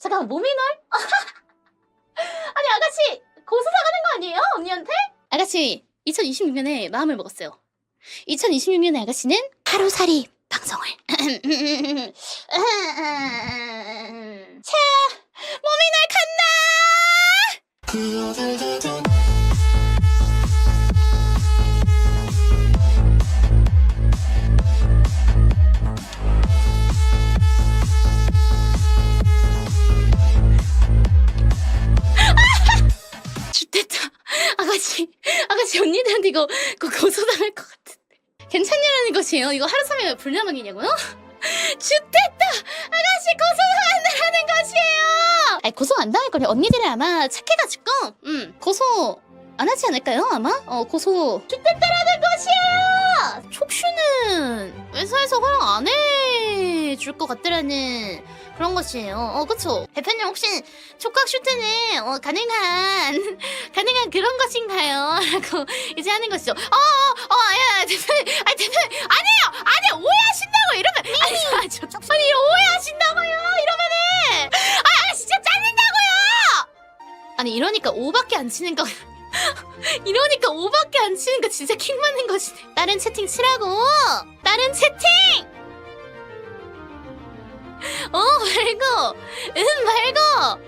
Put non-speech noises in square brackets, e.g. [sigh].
잠깐 모미널? [laughs] 아니 아가씨 고소 사가는 거 아니에요 언니한테? 아가씨 2026년에 마음을 먹었어요. 2026년에 아가씨는 하루살이 방송을. [laughs] 자 모미널 간다. 죽됐다. 아가씨, 아가씨 언니들한테 이거, 이거 고소당할 것 같은데. 괜찮냐는 것이에요. 이거 하루 삼일 불량방이냐고요? 죽됐다. [laughs] 아가씨 고소당한다는 것이에요. 아니 고소 안 당할 거냐? 언니들이 아마 착해가지고, 음 고소 안 하지 않을까요? 아마 어 고소 죽됐다라는 것이에요. 촉슈는 회사에서 허락 안 해줄 것 같더라는 그런 것이에요. 어 그쵸? 대표님 혹시 촉각 슈트는 어, 가능한 [laughs] 가능한 그런 것인가요? [laughs] 라고 이제 하는 것이죠. 어 어 어야 대표님 아니 대표님 아니에요 아니 오해하신다고 이러면 아니 아저 아니 오해하신다고요 이러면은 아, 아 진짜 잘린다고요. 아니 이러니까 5밖에 안 치는 거. [laughs] 이러니까 5밖에 안 치는 거 진짜 킹 맞는 것이네. 다른 채팅 치라고. 다른 채팅. 말고 응 말고